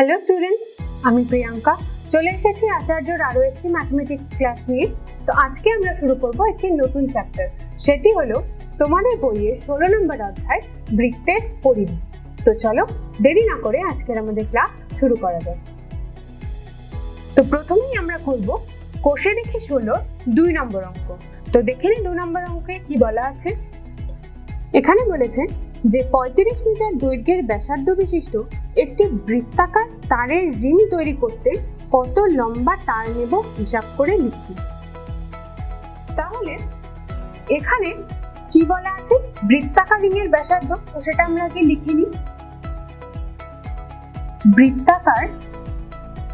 Hello students আমি প্রিয়াঙ্কা। চলে এসেছি আচার্যর আরও একটি ম্যাথমেটিক্স ক্লাস নিয়ে। তো আজকে আমরা শুরু করব একটি নতুন চ্যাপ্টার সেটি হলো তোমাদের বইয়ের ষোলো নম্বর অধ্যায়, বৃত্তের পরিধি। তো চলো, দেরি না করে আজকের আমাদের ক্লাস শুরু করা যাক। তো প্রথমেই আমরা করব কোষে দেখে ষোলো, দুই নম্বর অঙ্ক। তো দেখে নিই দু নম্বর অঙ্কে কি বলা আছে। এখানে বলেছে যে পঁয়ত্রিশ মিটার দৈর্ঘ্যের ব্যাসার্ধ বিশিষ্ট একটি বৃত্তাকার তারের রিং তৈরি করতে কত লম্বা তার নেব হিসাব করে লিখি। তাহলে এখানে কি বলা আছে? বৃত্তাকার রিং এর ব্যাসার্ধ? তো সেটা আমরা আগে লিখে নিই। বৃত্তাকার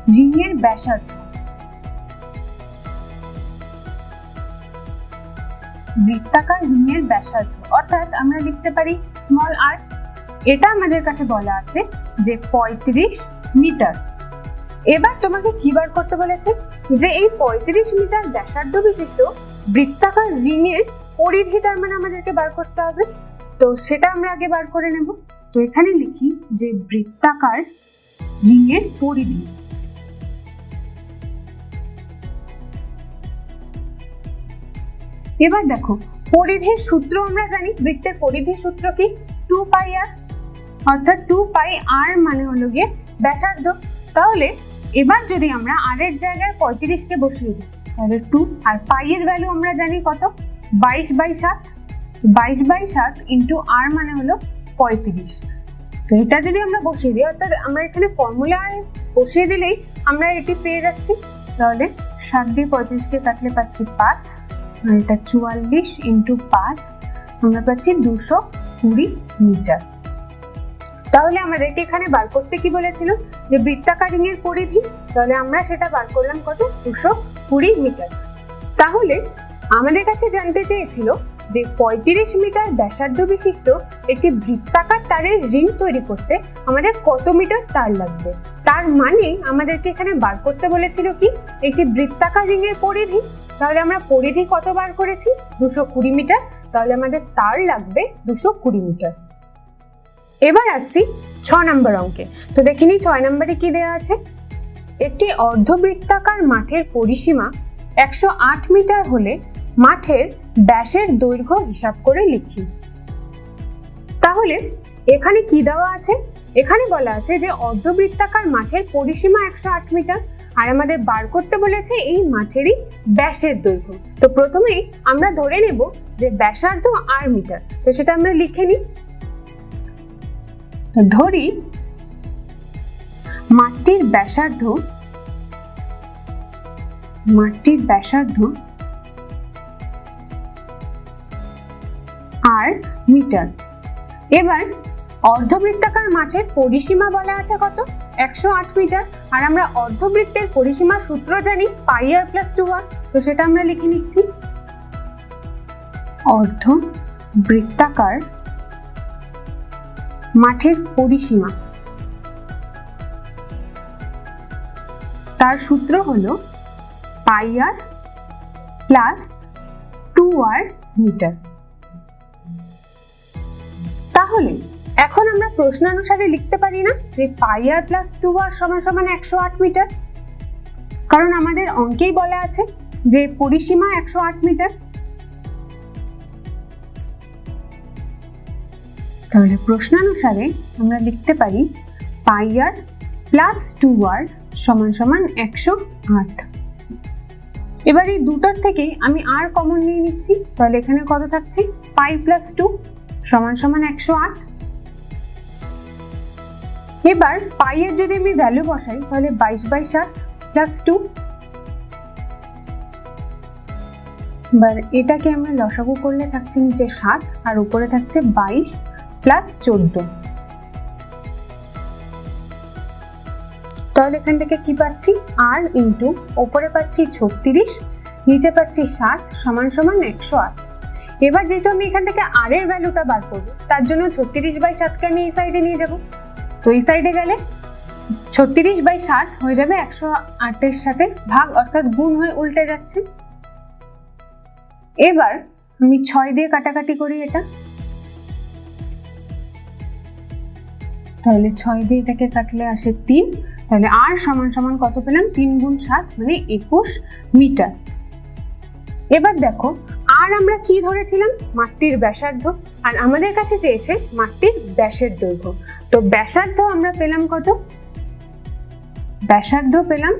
রিং এর ব্যাসার্ধ বৃত্তাকার রিং এর ব্যাসার্ধ। অর্থাৎ আমরা লিখতে পারি স্মল আর এটা আমাদের কাছে বলা আছে যে পঁয়ত্রিশ মিটার। এবার তোমাকে কি বার করতে বলেছে? যে এই পঁয়ত্রিশ মিটার ব্যাসার্ধ বিশিষ্ট বৃত্তাকার রিং এর পরিধি তার মানে আমাদেরকে বার করতে হবে। তো সেটা আমরা আগে বার করে নেব। তো এখানে লিখি যে বৃত্তাকার রিং এর পরিধি। এবার দেখো, পরিধির সূত্র আমরা জানি, বৃত্তের পরিধির সূত্র কি? টু পাই আর অর্থাৎ টু পাই আর মানে হলো গিয়ে ব্যাসার্ধ। তাহলে এবার যদি আমরা আর এর জায়গায় পঁয়ত্রিশকে বসিয়ে দিই, তাহলে টু আর পাই এর ভ্যালু আমরা জানি কত? বাইশ বাই সাত। বাইশ বাই সাত ইন্টু আর মানে হলো পঁয়ত্রিশ। তো এটা যদি আমরা বসিয়ে দিই, অর্থাৎ আমরা এখানে ফর্মুলায় বসিয়ে দিলেই আমরা এটি পেয়ে যাচ্ছি। তাহলে সাত দিয়ে পঁয়ত্রিশকে কাটলে পাচ্ছি পাঁচ। এটা চুয়াল্লিশ ইন্টু পাঁচ, আমরা পাচ্ছি দুশো কুড়ি মিটার। তাহলে আমাদেরকে এখানে বার করতে কি বলেছিল? যে বৃত্তাকার এর পরিধি, তাহলে আমরা সেটা বার করলাম কত? দুশো কুড়ি মিটার। তাহলে আমাদের কাছে জানতে চেয়েছিল যে পঁয়ত্রিশ মিটার ব্যাসার্ধ বিশিষ্ট একটি বৃত্তাকার তারের রিং তৈরি করতে আমাদের কত মিটার তার লাগবে? তার মানে আমাদেরকে এখানে বার করতে বলেছিল কি? একটি বৃত্তাকার রিং এর পরিধি। তাহলে আমরা পরিধি কত বার করেছি? দুশো কুড়ি মিটার। তাহলে আমাদের তার লাগবে দুশো কুড়ি মিটার। এবার আসছি ছ নম্বর অঙ্কে। তো দেখিনি ছয় নম্বরে কি দেওয়া আছে? একটি অর্ধবৃত্তাকার মাঠের পরিসীমা একশো আট মিটার হলে মাঠের ব্যাসের দৈর্ঘ্য হিসাব করে লিখি। তাহলে এখানে কি দেওয়া আছে? এখানে বলা আছে যে অর্ধবৃত্তাকার মাঠের পরিসীমা একশো আট মিটার। আর আমাদের বার করতে বলেছে এই মাঠেরই ব্যাসের দৈর্ঘ্য। তো প্রথমেই আমরা ধরে নেব যে ব্যাসার্ধ আর মিটার, তো সেটা আমরা লিখে নিই। তো ধরি মাঠটির ব্যাসার্ধ মাঠটির ব্যাসার্ধ আর মিটার। এবার অর্ধবৃত্তাকার মাঠের পরিসীমা বলা আছে কত? একশো আট মিটার, আর আমরা অর্ধবৃত্তের পরিসীমার সূত্র জানি, পাই আর প্লাস টু আর তো সেটা আমরা লিখে নিচ্ছি। অর্ধ বৃত্তাকার মাঠের পরিসীমা। তার সূত্র হলো pi r plus two r metre. তাহলে এখন আমরা প্রশ্ন অনুসারে লিখতে পারি না যে পাই আর প্লাস টু আর সমান সমান একশো আট মিটার। কারণ আমাদের অঙ্কেই বলা আছে যে পরিসীমা একশো আট মিটার। তাহলে প্রশ্নানুসারে আমরা লিখতে পারি পাই আর প্লাস টু আর সমান সমান একশো আট। এবার এই দুটোর থেকেই আমি আর কমন নিয়ে নিচ্ছি। তাহলে এখানে কত থাকছে? পাই প্লাস টু সমান সমান একশো আট। এবার পাই এর যদি আমি ভ্যালু বসাই, তাহলে বাইশ বাই সাত প্লাস টু এবার এটাকে আমরা লসাগু করলে থাকছে নিচে সাত, আর উপরে থাকছে বাইশ প্লাস চোদ্দ। তাহলে এখান থেকে কি পাচ্ছি? আর ইন্টু ওপরে পাচ্ছি ছত্রিশ, নিচে পাচ্ছি সাত, সমান সমান একশো আট। এবার যেহেতু আমি এখান থেকে আর এর ভ্যালুটা বার করব, তার জন্য ছত্রিশ বাই সাতকে আমি এই সাইডে নিয়ে যাব। তো এই সাইডে গেলে ছত্রিশ বাই ষাট হয়ে যাবে একশো আটের সাথে ভাগ, অর্থাৎ গুণ হয়ে উল্টে যাচ্ছে। এবার আমি ছয় দিয়ে কাটাকাটি করি এটা। তাহলে ছয় দিয়ে এটাকে কাটলে আসে তিন। তাহলে আর সমান সমান কত পেলাম? তিন গুণ সাত মানে একুশ মিটার। এবার দেখো, আর আমরা কি ধরেছিলাম? মাটির ব্যাসার্ধ। আর আমাদের কাছে চেয়েছে মাটির ব্যাসের দৈর্ঘ্য। তো ব্যাসার্ধ আমরা পেলাম কত? ব্যাসার্ধ পেলাম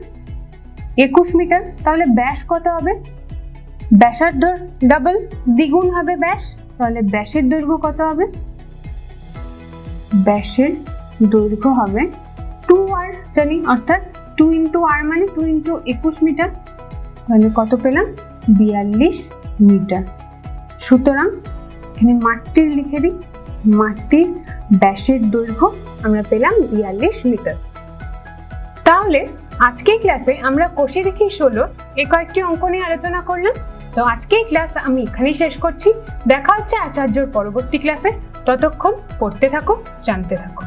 একুশ মিটার। তাহলে ব্যাস কত হবে? ব্যাসার্ধ ডাবল দ্বিগুণ হবে ব্যাস। তাহলে ব্যাসের দৈর্ঘ্য কত হবে? ব্যাসের দৈর্ঘ্য হবে টু আর জানি, অর্থাৎ টু ইন্টু আর মানে টু ইন্টু একুশ মিটার। তাহলে কত পেলাম? বিয়াল্লিশ মিটার। সুতরাং এখানে মাটির লিখে দিই। মাটির ব্যাসের দৈর্ঘ্য আমরা পেলাম বিয়াল্লিশ মিটার। তাহলে আজকের ক্লাসে আমরা কোষে দেখি ষোলো এ কয়েকটি অঙ্ক নিয়ে আলোচনা করলাম। তো আজকের ক্লাস আমি এখানেই শেষ করছি। দেখা হচ্ছে আচার্যর পরবর্তী ক্লাসে ততক্ষণ পড়তে থাকো, জানতে থাকো।